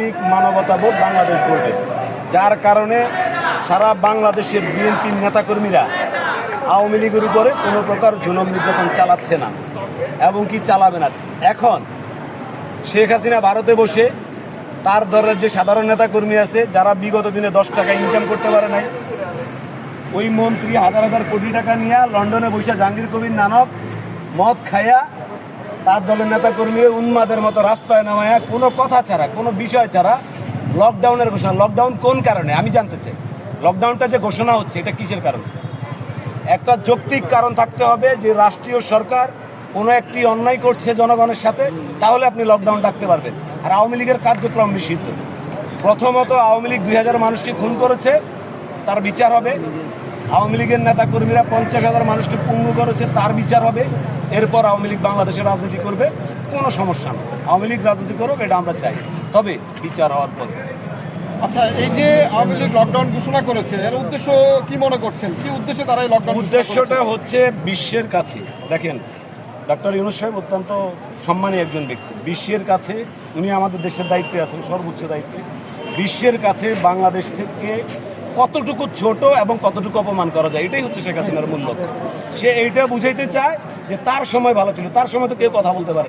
মানবিক মানবতাবোধ বাংলাদেশ বলবে যার কারণে সারা বাংলাদেশের বিএনপির নেতাকর্মীরা আওয়ামী লীগের উপরে কোনো প্রকার জুলম নির্যাতন চালাচ্ছে না এবং কি চালাবে না। এখন শেখ হাসিনা ভারতে বসে তার দলের যে সাধারণ নেতাকর্মী আছে, যারা বিগত দিনে দশ টাকা ইনকাম করতে পারে নাই, ওই মন্ত্রী হাজার হাজার কোটি টাকা নিয়ে লন্ডনে বসে জাহাঙ্গীর কবির নানক মদ খায়া তার দলের নেতা কর্মী উন্মাদের মতো রাস্তায় নামায় কোনো কথা ছাড়া, কোনো বিষয় ছাড়া লকডাউনের ঘোষণা লকডাউন কোন কারণে? আমি জানতে চাই। লকডাউনটা যে ঘোষণা হচ্ছে, এটা কিসের কারণে? একটা যৌক্তিক কারণ থাকতে হবে যে রাষ্ট্রীয় সরকার কোনো একটি অন্যায় করছে জনগণের সাথে, তাহলে আপনি লকডাউন ডাকতে পারবেন। আর আওয়ামী লীগের কার্যক্রম নিষিদ্ধ। প্রথমত আওয়ামী লীগ দুই হাজার মানুষকে খুন করেছে, তার বিচার হবে। আওয়ামী লীগের নেতা কর্মীরা পঞ্চাশ হাজার মানুষকে পঙ্গু করেছে তার বিচার হবে। এরপর আওয়ামী লীগ বাংলাদেশে রাজনীতি করবে কোনো সমস্যা নেই আওয়ামী লীগ রাজনীতি করুক এটা আমরা চাই। তবে বিচার হওয়ার পরে। আচ্ছা এই যে আওয়ামী লীগ লকডাউন ঘোষণা করেছে এর উদ্দেশ্য কি মনে করছেন? কি উদ্দেশ্যে তারা এই লকডাউন উদ্দেশ্যটা হচ্ছে বিশ্বের কাছে। দেখেন ডক্টর ইউনুস সাহেব অত্যন্ত সম্মানী একজন ব্যক্তি। বিশ্বের কাছে উনি আমাদের দেশের দায়িত্বে আছেন সর্বোচ্চ দায়িত্বে। বিশ্বের কাছে বাংলাদেশ থেকে কতটুকু ছোট এবং কতটুকু অপমান করা যায়, এটাই হচ্ছে শেখ হাসিনার মূল লক্ষ্য। সে এইটা বুঝাইতে চায় যে তার সময় ভালো ছিল, তার সময় তো কেউ কথা বলতে পারে